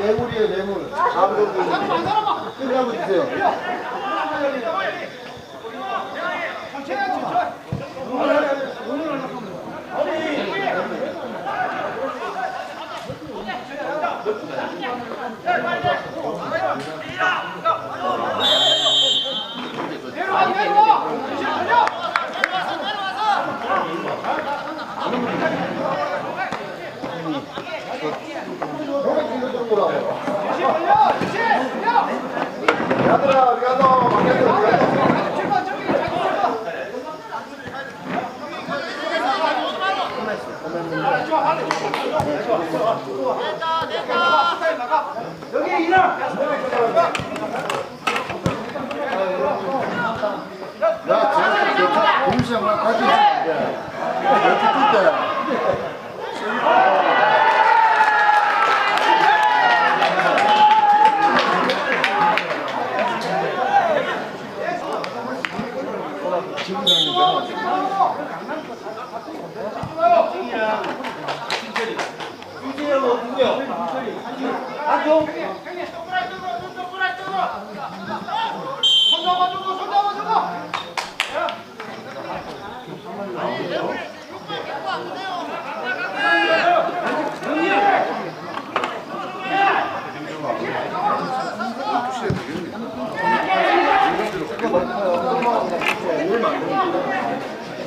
뇌물이에요, 뇌물. 아무도 끝내 한번 주세요. 야들아, 우리 가서 막내들 우리 가서. 야, 쟤 공 시장만 가지. 이렇게 뛸 때.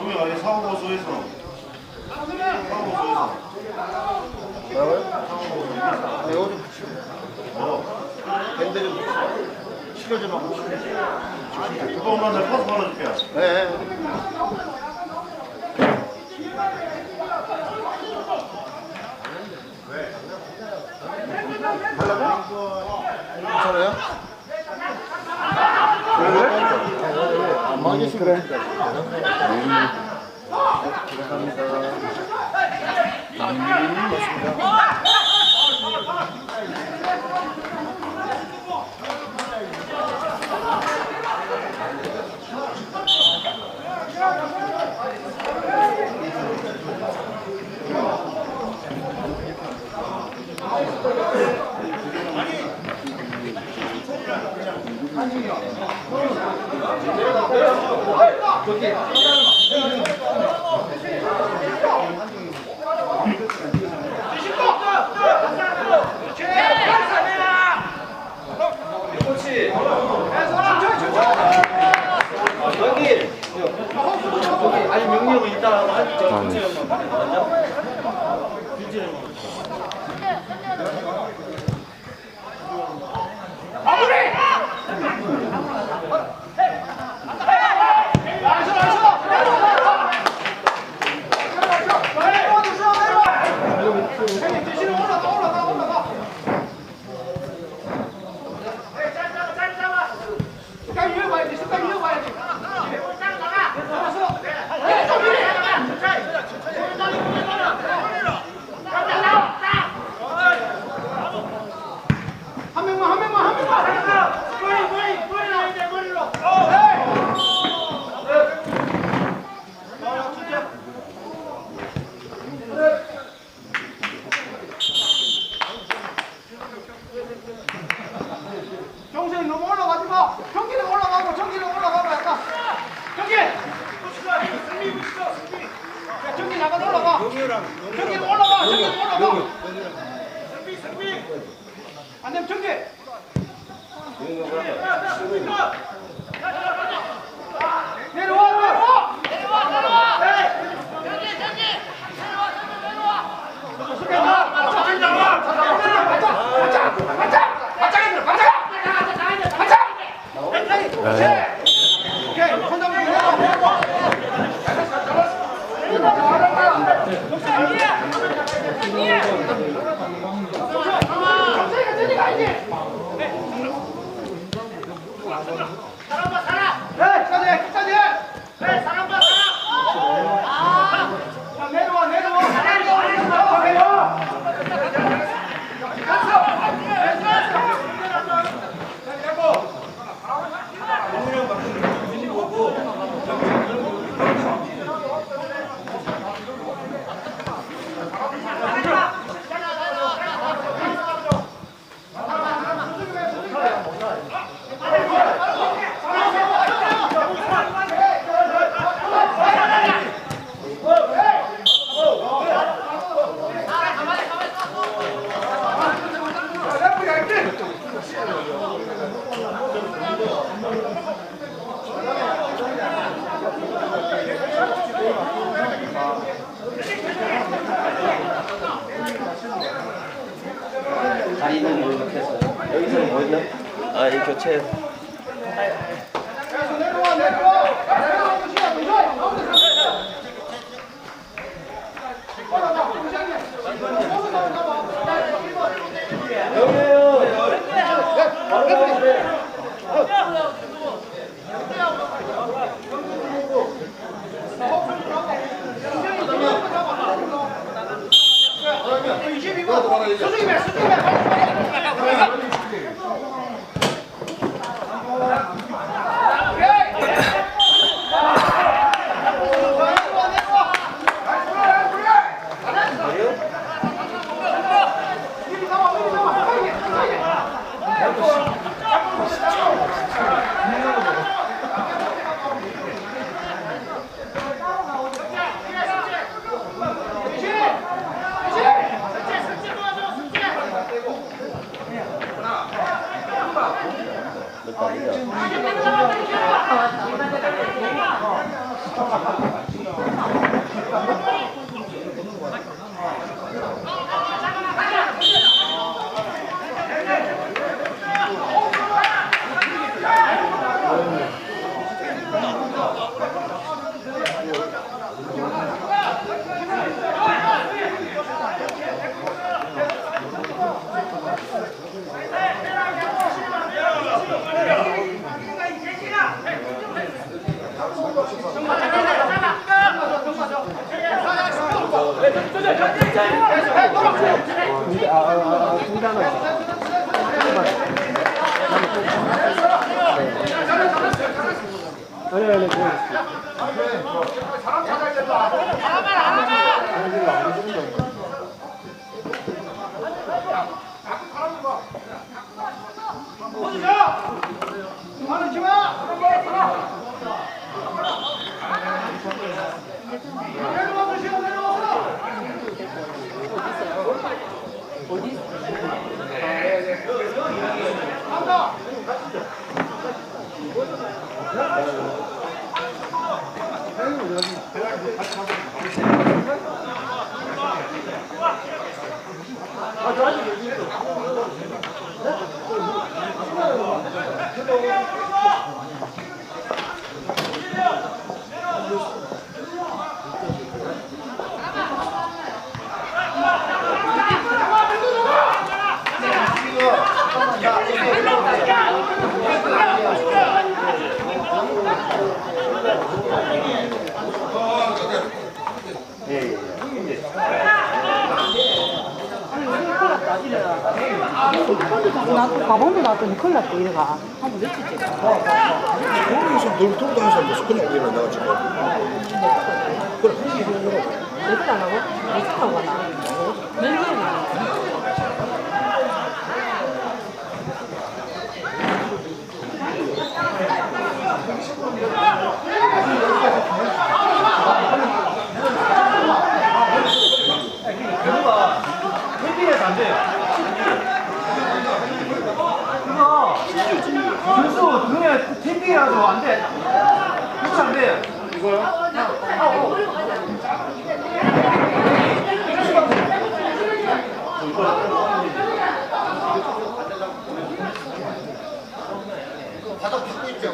우리 어디 사고보수에서 사고보수에서 뭐라고요? 네, 요즘 붙이고. 밴드 좀 좀 하고. 그거 오면 내가 파스 받아줄게 네. 괜찮아요? 그래? 안 맞으시면 그래. 아니 명령은 한 아니. 한 수중이 매, 수중 大家别走啊 하는 지마. 내려와 보시오, 간다. 나도 놨더니 큰일 났대 이래가. 한번 며칠째 거기서 놀 돌아다니면서 무슨 그냥 우리는 내가 지금 며칠 안 하고? 며칠 하고 가나 몇 햇빛 캠핑이라서 안 돼. 그렇지 안 돼. 이거요? 아, 어. 바닥 바고 있지,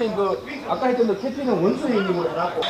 선생님 그 아까 했던 그 캐피는 원수의 힘으로 해놨고